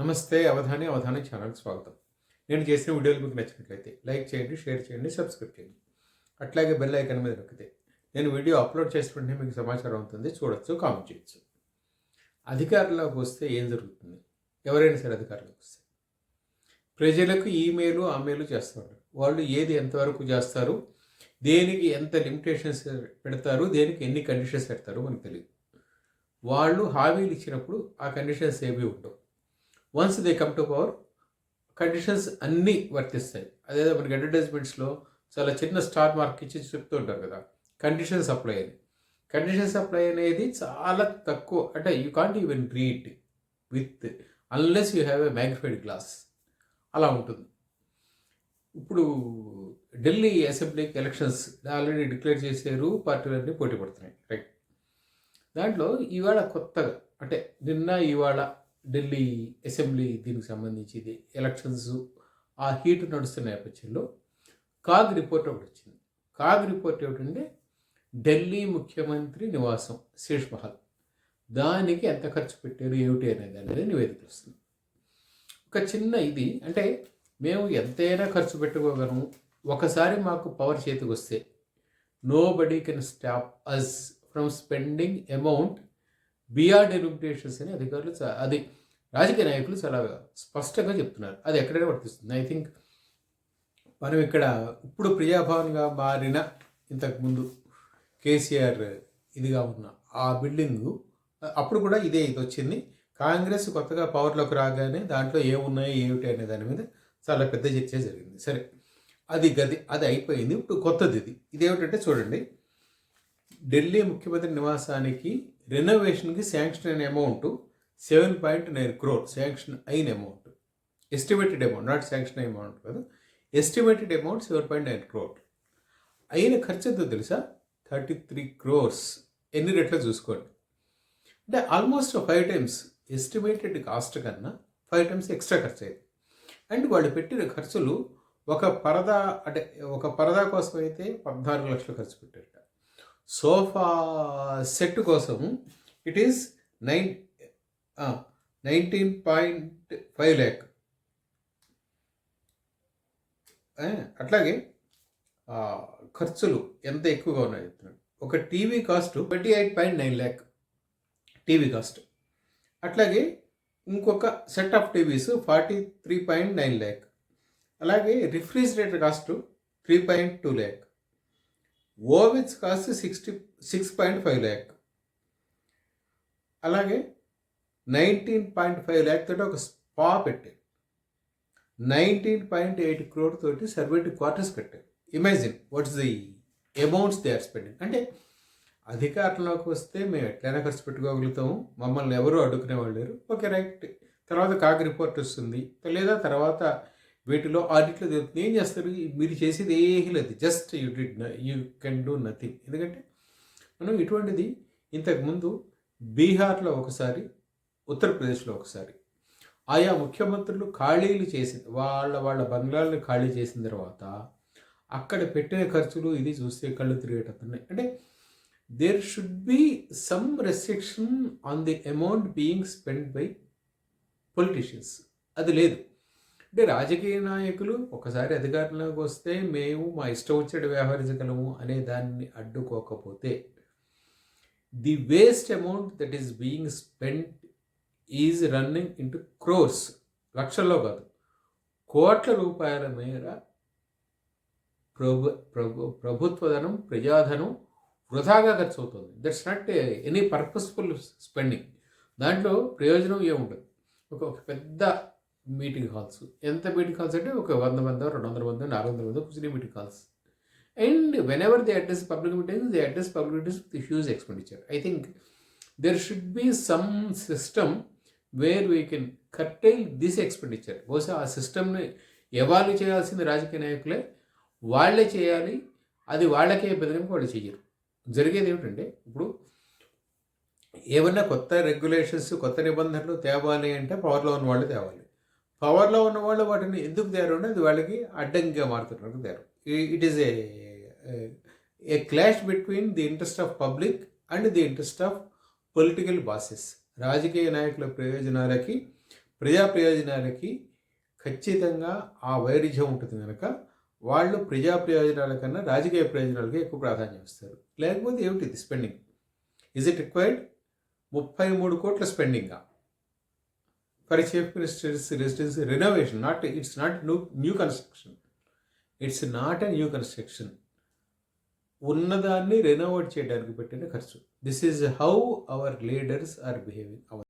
నమస్తే అవధాని అవధాని ఛానల్కి స్వాగతం. నేను చేసిన వీడియోలు మీకు నచ్చినట్లయితే లైక్ చేయండి షేర్ చేయండి సబ్స్క్రైబ్ చేయండి. అట్లాగే బెల్ ఐకాన్ మీద నొక్కితే నేను వీడియో అప్లోడ్ చేసిన వెంటనే మీకు సమాచారం అవుతుంది. చూడొచ్చు కామెంట్ చేయొచ్చు. అధికారులకు వస్తే ఏం జరుగుతుంది? ఎవరైనా సరే అధికారులకు వస్తే. ప్రజలకు ఈమెయిల్ ఆమెయిల్ చేస్తారు. వాళ్ళు ఏది ఎంతవరకు చేస్తారు? దేనికి ఎంత లిమిటేషన్స్ పెడతారు? దేనికి ఎన్ని కండిషన్స్ పెడతారు? మనకు తెలియదు వాళ్ళు హామీలు ఇచ్చినప్పుడు ఆ కండిషన్స్ ఏవి ఉండవు. Once they come to power conditions అన్నీ వర్తిస్తాయి. అదేదో మనకి అడ్వర్టైజ్మెంట్స్లో చాలా చిన్న స్టార్ మార్క్ ఇచ్చి చెప్తూ ఉంటారు కదా కండిషన్స్ అప్లై అని. కండిషన్స్ అప్లై అనేది చాలా తక్కువ అంటే you can't even read with unless you have a magnified glass అలా ఉంటుంది. ఇప్పుడు ఢిల్లీ అసెంబ్లీకి ఎలక్షన్స్ ఆల్రెడీ డిక్లేర్ చేశారు పార్టీలన్నీ పోటీ పడుతున్నాయి. రైట్ దాంట్లో ఇవాళ కొత్తగా అంటే నిన్న ఇవాళ ఢిల్లీ అసెంబ్లీ దీనికి సంబంధించింది. ఎలక్షన్స్ ఆ హీట్ నడుస్తున్న నేపథ్యంలో కాగ్ రిపోర్ట్ ఒకటి వచ్చింది. కాగ్ రిపోర్ట్ ఏమిటంటే ఢిల్లీ ముఖ్యమంత్రి నివాసం శేష్ మహల్ దానికి ఎంత ఖర్చు పెట్టారు ఏమిటి అనేది అనేది నివేదిక వస్తుంది ఒక చిన్న ఇది అంటే మేము ఎంతైనా ఖర్చు పెట్టుకోగలము. ఒకసారి మాకు పవర్ చేతికి వస్తే nobody can stop us from spending amount B R delimitations అని అధికారులు అది రాజకీయ నాయకులు చాలా స్పష్టంగా చెప్తున్నారు. అది ఎక్కడైనా వర్తిస్తుంది. ఐ థింక్ మనం ఇక్కడ ఇప్పుడు ప్రియాభవన్గా మారిన ఇంతకుముందు కేసీఆర్ ఇదిగా ఉన్న ఆ బిల్డింగు అప్పుడు కూడా ఇదే ఇది వచ్చింది. కాంగ్రెస్ కొత్తగా పవర్లోకి రాగానే దాంట్లో ఏమున్నాయి ఏమిటి అనే దాని మీద చాలా పెద్ద చర్చ జరిగింది. సరే అది గది అది అయిపోయింది. ఇప్పుడు కొత్తది ఇది. ఇదేమిటంటే చూడండి ఢిల్లీ ముఖ్యమంత్రి నివాసానికి రెనోవేషన్కి శాంక్షన్ అయిన amount seven point nine crore sanction అయిన amount estimated amount not sanction అయిన అమౌంట్ కాదు. Estimated amount seven point nine crore అయిన ఖర్చు ఎంతో తెలుసా? థర్టీ త్రీ క్రోర్స్ ఎన్ని రెట్లు చూసుకోండి. అంటే almost five times estimated cost కన్నా ఫైవ్ టైమ్స్ ఎక్స్ట్రా ఖర్చు అయింది. అండ్ వాళ్ళు పెట్టిన ఖర్చులు ఒక పరదా అంటే ఒక పరదా కోసం అయితే పద్నాలుగు లక్షలు ఖర్చు పెట్టారట. సోఫా సెట్ కోసం it is nine nineteen point five lakh అట్లాగే ఖర్చులు ఎంత ఎక్కువగా ఉన్నాయి చెప్తున్నాడు. ఒక TV cost twenty eight point nine lakh TV cost. అట్లాగే ఇంకొక set of TVs forty three point nine lakh అలాగే refrigerator cost three point two lakh ovens cost sixty six point five lakh. అలాగే నైన్టీన్ పాయింట్ ఫైవ్ ల్యాక్ తోటి ఒక spa పెట్టారు. Nineteen point eight crore తోటి servant quarters కట్టారు imagine what's the amounts they are spending అంటే అధికారంలోకి వస్తే మేము ఎట్లయినా ఖర్చు పెట్టుకోగలుగుతాము. మమ్మల్ని ఎవరు అడ్డుకునే వాళ్ళు లేరు. Okay right. తర్వాత కాగ్ రిపోర్ట్ వస్తుంది. లేదా తర్వాత వీటిలో ఆడిట్లో తెలుస్తుంది ఏం చేస్తారు? మీరు చేసేది ఏమీ లేదు. Just you did you can do nothing. ఎందుకంటే మనం ఇటువంటిది ఇంతకుముందు బీహార్లో ఒకసారి ఉత్తరప్రదేశ్లో ఒకసారి ఆయా ముఖ్యమంత్రులు ఖాళీలు చేసిన వాళ్ళ వాళ్ళ బంగ్లాలను ఖాళీ చేసిన తర్వాత అక్కడ పెట్టిన ఖర్చులు ఇది చూస్తే కళ్ళు తిరిగేటట్టున్నాయి. అంటే there should be some restriction on the amount being spend by politicians అది లేదు. అంటే రాజకీయ నాయకులు ఒకసారి అధికారంలోకి వస్తే మేము మా ఇష్టం వచ్చేటి వ్యవహరించగలము అనే దాన్ని అడ్డుకోకపోతే the waste amount that is being spend is running into crores లక్షల్లో కాదు కోట్ల రూపాయల మేర ప్రభు ప్రభు ప్రభుత్వధనం ప్రజాధనం వృధాగా ఖర్చు అవుతుంది that's not any purposeful spending దాంట్లో ప్రయోజనం ఏముండదు ఒక పెద్ద మీటింగ్ హాల్స్ ఎంత మీటింగ్ హాల్స్ అంటే ఒక వంద మంది రెండు వందల మంది నాలుగు వందల మంది కూర్చునే meeting halls and whenever the address public meeting the address public meetings the huge expenditure I think there should be some system where we can curtail this expenditure బహుశా ఆ సిస్టమ్ని ఎవాల్వ్ చేయాల్సింది రాజకీయ నాయకులే వాళ్ళే చేయాలి అది వాళ్ళకే బెదిరింపు వాళ్ళు చెయ్యరు జరిగేది ఏమిటంటే ఇప్పుడు ఏమన్నా కొత్త రెగ్యులేషన్స్ కొత్త నిబంధనలు తేవాలి అంటే పవర్లో ఉన్న వాళ్ళు తేవాలి. పవర్లో ఉన్న వాళ్ళు వాటిని ఎందుకు తయారు అది వాళ్ళకి అడ్డంకిగా మారుతున్నారు తయారు. It is a a clash between the interest of public and the interest of political bosses రాజకీయ నాయకుల ప్రయోజనాలకి ప్రజా ప్రయోజనాలకి ఖచ్చితంగా ఆ వైరుధ్యం ఉంటుంది కనుక వాళ్ళు ప్రజా ప్రయోజనాల కన్నా రాజకీయ ప్రయోజనాలకి ఎక్కువ ప్రాధాన్యం ఇస్తారు. లేకపోతే ఏమిటి స్పెండింగ్ ఇజ్ ఇట్ రిక్వైర్డ్ ముప్పై మూడు కోట్ల స్పెండింగా for ministers residence renovation not it's not new new construction it's not a new construction ఉన్నదాన్ని రెనోవేట్ చేయడానికి పెట్టిన ఖర్చు. This is how our leaders are behaving our